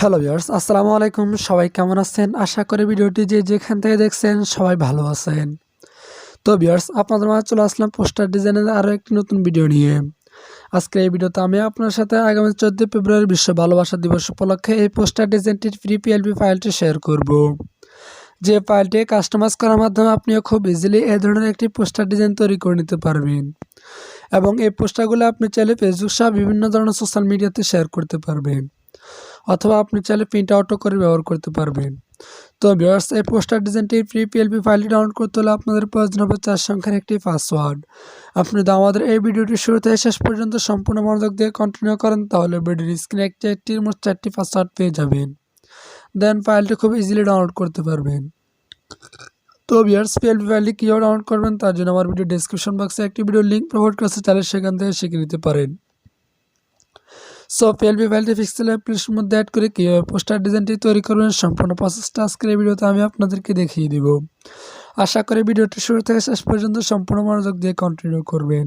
Hello viewers আসসালামু আলাইকুম সবাই কেমন আছেন? আশা করি ভিডিওটি যে যেখান থেকে দেখছেন সবাই ভালো আছেন। তো ভিউয়ার্স আপনাদের মাঝে চলে আসলাম পোস্টার ডিজাইনের আরও একটি নতুন ভিডিও নিয়ে। আজকে এই ভিডিওতে আমি আপনার সাথে আগামী চোদ্দোই ফেব্রুয়ারি বিশ্ব ভালোবাসা দিবস উপলক্ষে এই পোস্টার ডিজাইনটির ফ্রি পিএলপি ফাইলটি শেয়ার করব। যে ফাইলটি কাস্টমাইজ করার মাধ্যমে আপনিও খুব ইজিলি এই ধরনের একটি পোস্টার ডিজাইন তৈরি করে নিতে পারবেন। এবং এই পোস্টারগুলো আপনি চাইলে ফেসবুক সহ বিভিন্ন ধরনের সোশ্যাল মিডিয়াতে শেয়ার করতে পারবেন। অথবা আপনি চাইলে প্রিন্ট আউটও করে ব্যবহার করতে পারবেন। তো ভিউয়ার্স এই পোস্টার ডিজাইনটি ফ্রি পিএলপি ফাইলটি ডাউনলোড করতে হলে আপনাদের প্রয়োজন হবে চার সংখ্যার একটি পাসওয়ার্ড আপনি যদি আমাদের এই ভিডিওটি শুরু থেকে শেষ পর্যন্ত সম্পূর্ণ মনোযোগ দিয়ে কন্টিনিউ করেন, তাহলে ভিডিওর স্ক্রিনে একটি, একটির মোট চারটি পাসওয়ার্ড পেয়ে যাবেন। দেন ফাইলটি খুব ইজিলি ডাউনলোড করতে পারবেন। তো ভিউয়ার্স পিএলপি ফাইলটি কীভাবে ডাউনলোড করবেন, তার জন্য আমার ভিডিও ডিসক্রিপশন বক্সে একটি ভিডিও লিঙ্ক প্রোভাইড করেছে তাহলে সেখান থেকে শিখে নিতে পারেন। সো পিএলপি ফাইলটি পিক্সেল অ্যাপ্লিকেশন মধ্যে অ্যাড করে কীভাবে পোস্টার ডিজাইনটি তৈরি করবেন, সম্পূর্ণ প্রসেসটা আজকের এই ভিডিওতে আমি আপনাদেরকে দেখিয়ে দিব। আশা করি ভিডিওটি শুরু থেকে শেষ পর্যন্ত সম্পূর্ণ মনোযোগ দিয়ে কন্টিনিউ করবেন।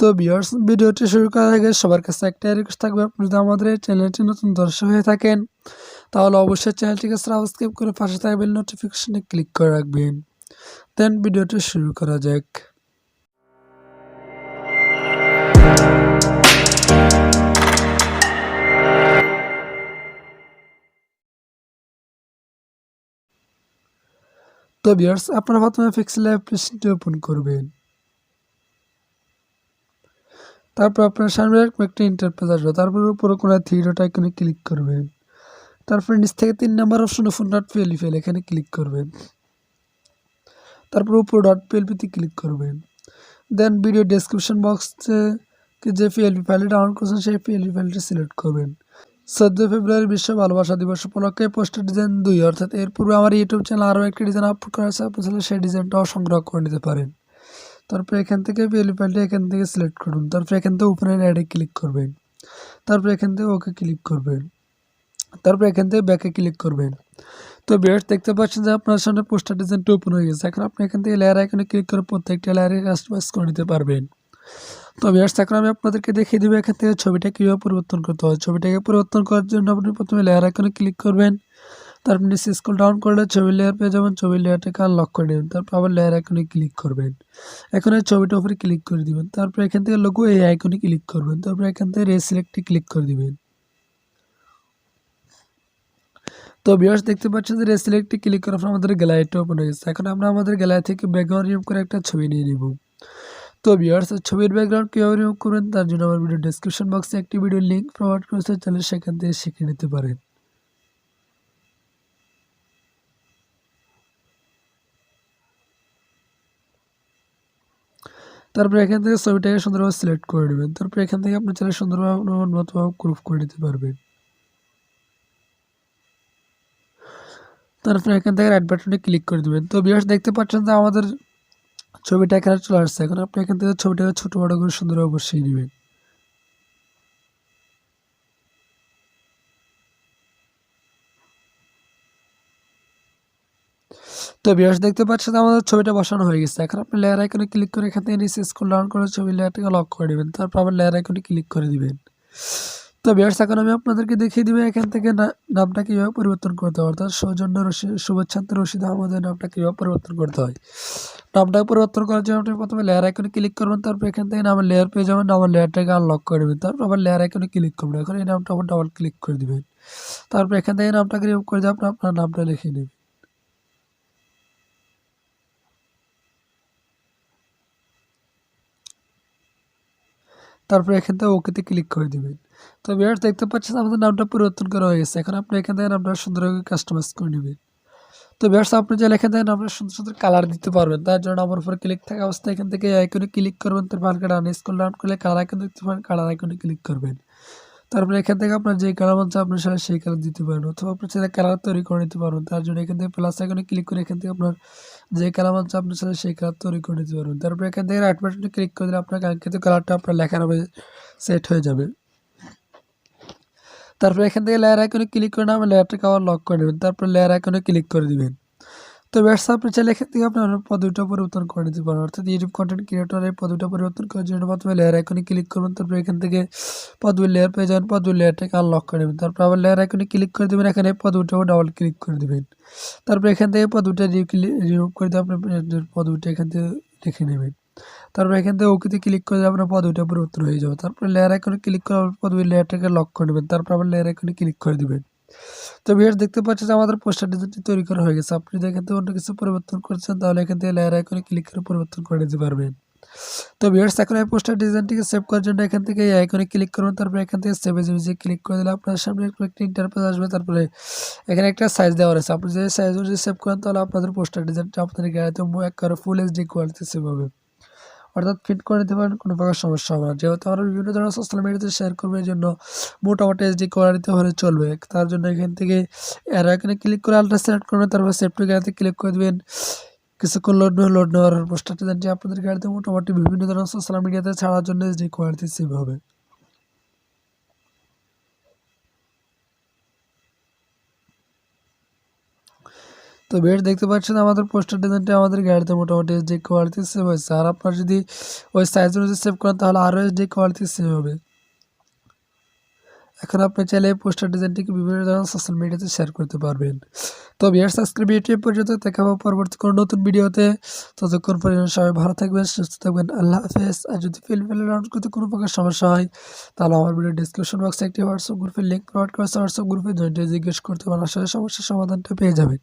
তো বিয়ার্স ভিডিওটি শুরু করার আগে সবার কাছে একটাই রিকোয়েস্ট থাকবে আপনি যদি আমাদের এই চ্যানেলটি নতুন দর্শক হয়ে থাকেন তাহলে অবশ্যই চ্যানেলটিকে সাবস্ক্রাইব করে পাশে থাকা বেল নোটিফিকেশনে ক্লিক করে রাখবেন। দেন ভিডিওটি শুরু করা যাক। তো ভিউয়ার্স, আপনারা প্রথমে পিক্সেল অ্যাপ্লিকেশনটি ওপেন করবেন। তারপর আপনার সামনে একটা ইন্টারফেস আসবে। তারপর উপরে কোনো থ্রি ডট আইকনে ক্লিক করবেন। তারপর নিচ থেকে তিন number option phone dot PLP file এখানে ক্লিক করবেন। তারপর উপর ডট পিএলপিতে ক্লিক করবেন। দেন ভিডিও ডেসক্রিপশন বক্সে যে পিএলপি ফাইলটি ডাউনলোড করছেন, সেই পিএলপি ফাইলটি সিলেক্ট করবেন। চোদ্দ ফেব্রুয়ারি বিশ্ব ভালোবাসা দিবস উপলক্ষে পোস্টার ডিজাইন দুই, অর্থাৎ এর পূর্বে আমার ইউটিউব চ্যানেল আরও একটি ডিজাইন আপলোড করা আছে আপনি সেই ডিজাইনটাও সংগ্রহ করে নিতে পারেন। তারপর এখান থেকে পিএলপি ফাইলটি এখান থেকে সিলেক্ট করুন, তারপর এখান থেকে ওপেনের অ্যাডে ক্লিক করবেন। তারপর এখান থেকে ওকে ক্লিক করবেন। তারপর এখান থেকে ব্যাকে ক্লিক করবেন। তো বিয়ার্স দেখতে পাচ্ছেন যে আপনার সামনে পোস্টার ডিজাইনটা ওপেন হয়ে গেছে। এখন আপনি এখান থেকে লেয়ার আইকনে ক্লিক করে প্রত্যেকটা লেয়ারে কাস্টমাইজ করে নিতে পারবেন। তো বিয়ার্স এখন আমি আপনাদেরকে দেখিয়ে দেবো এখান থেকে ছবিটা কীভাবে পরিবর্তন করতে হয়। ছবিটাকে পরিবর্তন করার জন্য আপনি প্রথমে লেয়ার আইকনে ক্লিক করবেন। তারপর নিচে স্কুল ডাউন করলে ছবির লেয়ার পেয়ে যাবেন। ছবির লেয়ারটাকে আনলক করে নেবেন। তারপর আবার লেয়ার আইকনে ক্লিক করবেন। এখন এই ছবিটার উপরে ক্লিক করে দিবেন। তারপর এখান থেকে লোগো এই আইকনে ক্লিক করবেন। তারপর এখান থেকে রে সিলেক্টে ক্লিক করে দিবেন। তো ভিউয়ার্স দেখতে পাচ্ছেন যে রেসিলেক্টে ক্লিক করার পর আমাদের গ্যালারিটা ওপেন হয়ে গেছে। এখন আমরা আমাদের গ্যালারি থেকে ব্যাকগ্রাউন্ড রিমুভ করে একটা ছবি নিয়ে নিব। তো ভিউয়ার্স ছবির ব্যাকগ্রাউন্ড কীভাবে রিমুভ করবেন তার জন্য আমার ভিডিও ডিসক্রিপশন বক্সে একটি ভিডিও লিঙ্ক প্রোভাইড করেছে তাহলে সেখান থেকে শিখে নিতে পারেন। তারপর এখান থেকে ছবিটাকে সুন্দরভাবে সিলেক্ট করে নেবেন। তারপর এখান থেকে আপনি চাইলে সুন্দরভাবে মতভাবে গ্রুপ করে নিতে পারবেন। তারপর এখান থেকে রাইট বাটনে ক্লিক করে দেবেন। তো বিয়ার্স দেখতে পাচ্ছেন যে আমাদের ছবিটা এখানে চলে আসছে। এখন আপনি এখান থেকে ছবিটাকে ছোটো বড়ো করে সুন্দরভাবে বসিয়ে নেবেন তো বিয়ার্স দেখতে পাচ্ছেন আমাদের ছবিটা বসানো হয়ে গেছে। এখন আপনি লেয়ার আইকনে ক্লিক করে এখান থেকে নিচে স্কুল ডাউন করে ছবি লেয়ারটাকে লক করে দেবেন। তারপর আবার লেয়ার আইকনে ক্লিক করে দিবেন। তো বিয়ার্স এখন আমি আপনাদেরকে দেখিয়ে দিব এখান থেকে নামটা কীভাবে পরিবর্তন করতে হয়। অর্থাৎ সৌজন্য রশি, শুভেচ্ছান্ত রশিদ আহমদের নামটা কীভাবে পরিবর্তন করতে হয়। নামটা পরিবর্তন করার জন্য আপনি প্রথমে লেয়ার আইকনে ক্লিক করবেন, তারপর এখান থেকে নামের লেয়ার পেয়ে যাবেন, নামের লেয়ারটাকে আনলক করে দেবেন, তারপর আবার লেয়ার আইকনে ক্লিক করবেন। এখন এই নামটা আবার ডাবল ক্লিক করে দেবেন। তারপর এখান থেকে নামটাকে রিমুভ করে দিয়ে আপনি আপনার নামটা লিখে নেবেন। তারপর এখান থেকে ওকেতে ক্লিক করে দেবেন। তো বিয়ার দেখতে পাচ্ছেন আমাদের নামটা পরিবর্তন করা হয়ে গেছে। এখন আপনি এখান থেকে নামটা সুন্দরভাবে কাস্টমাইজ করে নেবেন। তো বিয়ার্স আপনি যে এখান থেকে নামটা সুন্দর সুন্দর কালার দিতে পারবেন। তার জন্য আমার উপরে ক্লিক থাকা অবস্থায় এখান থেকে আইকনে ক্লিক করবেন। তারপর হালকা ডান স্কুল ডাউন করলে কালার আইকন দেখতে পারেন কালার আইকনে ক্লিক করবেন। তারপরে এখান থেকে আপনার যে কালার চায় আপনার সাথে সেই কালার দিতে পারেন অথবা আপনি চাইলে কালার তৈরি করে নিতে পারবেন তার জন্য এখান থেকে প্লাস আইকনে ক্লিক করে এখান থেকে আপনার যে কালার চায় আপনার সাথে সেই কালার তৈরি করে নিতে পারবেন তারপরে এখান থেকে রাইট বাটনে ক্লিক করে দিলে আপনার কাঙ্ক্ষিত কালারটা আপনার লেখার সেট হয়ে যাবে। তারপরে এখান থেকে লেয়ার আইকনে ক্লিক করে নামে লেয়ারটাকে আবার লক করে নেবেন। তারপর লেয়ার আইকনে ক্লিক করে দিবেন। তো ব্যবসা আপনি চাইলে এখান থেকে আপনার পদবিটা পরিবর্তন করে দিতে পারেন। অর্থাৎ ইউটিউব কন্টেন্ট ক্রিয়েটরের পদবিটা পরিবর্তন করার জন্য প্রথমে লেয়ার আইকনে ক্লিক করবেন, তারপর এখান থেকে পদবির লেয়ার পেয়ে যাবেন পদবির লেয়ারটাকে আনলক করে দেবেন তারপর আবার লেয়ার আইকনে ক্লিক করে দেবেন, এখানে পদবিটাও ডাবল ক্লিক করে দেবেন। তারপর এখান থেকে পদবিটা রিমুভ করে দিয়ে আপনার পদবিটা এখান থেকে রেখে নেবেন। তারপর এখান থেকে ওকেতে ক্লিক করে আপনার পদবিটা পরিবর্তন হয়ে যাবে। তারপর লেয়ার আইকনে ক্লিক করে পদবির লেয়ারটাকে লক করে নেবেন। তারপর আবার লেয়ার আইকনে ক্লিক করে দেবেন। তো ভিউয়ার্স, দেখতে পাচ্ছেন যে আমাদের পোস্টার ডিজাইনটি তৈরি করা হয়ে গেছে। আপনি যদি এখান থেকে অন্য কিছু পরিবর্তন করছেন, তাহলে এখান থেকে লেয়ার আইকনে ক্লিক করে পরিবর্তন করে নিতে পারবেন। তো ভিউয়ার্স, এখন এই পোস্টার ডিজাইনটিকে সেভ করার জন্য এখান থেকে এই আইকনে ক্লিক করুন, তারপরে এখান থেকে সেভ এজ ক্লিক করে দিলে আপনার সামনে একটু ইন্টারফেস আসবে। তারপরে এখানে একটা সাইজ দেওয়া রয়েছে। আপনি যদি সাইজ অনুযায়ী সেভ করেন, তাহলে আপনাদের পোস্টার ডিজাইনটা আপনাদের গাড়িতে একবারে ফুল এইচডি কোয়ালিটি সেভ হবে। অর্থাৎ ফিট করে দিতে পারেন, কোনো প্রকার সমস্যা হবে না। যেহেতু আমরা বিভিন্ন ধরনের সোশ্যাল মিডিয়াতে শেয়ার করব, এই জন্য মোটামুটি এইচডি কোয়ালিটিতে হলে চলবে। তার জন্য এখান থেকে এর এখানে ক্লিক করে আলট্রা সিলেক্ট করবেন, তারপর সেফটি গাড়িতে ক্লিক করে দেবেন। কিছুক্ষণ লোড নেওয়া লোড নেওয়ার পোস্টার যে আপনাদের গাড়িতে মোটামুটি বিভিন্ন ধরনের সোশ্যাল মিডিয়াতে ছাড়ার জন্য এইচডি কোয়ালিটি সেভ হবে। তো বেশ, দেখতে পাচ্ছেন আমাদের পোস্টার ডিজাইনটা আমাদের গাড়িতে মোটামুটি যে কোয়ালিটি সেভ হয়েছে। আর আপনার যদি ওই সাইজ অনুযায়ী সেভ করেন, তাহলে আরও যে কোয়ালিটি সেভ হবে। এখন আপনি চাইলে এই পোস্টার ডিজাইনটিকে বিভিন্ন ধরনের সোশ্যাল মিডিয়াতে শেয়ার করতে পারবেন। তো বিয়ার সাবস্ক্রাইব ইউটিউব পর্যন্ত। দেখা পাবো পরবর্তী কোনো নতুন ভিডিওতে ততক্ষণ পর্যন্ত সবাই ভালো থাকবেন, সুস্থ থাকবেন। আল্লাহ হাফেজ। আর যদি ফিল্ম ফেলে রাউন্ড করতে কোনো প্রকার সমস্যা হয়, তাহলে আমার ভিডিও ডিসক্রিপশন বক্সে একটি হোয়াটসঅ্যাপ গ্রুপের লিঙ্ক প্রোভাইড করেছে হোয়াটসঅ্যাপ গ্রুপে জয়েন্টে জিজ্ঞেস করতে পারেন, আসলে সমস্যার সমাধানটা পেয়ে যাবেন।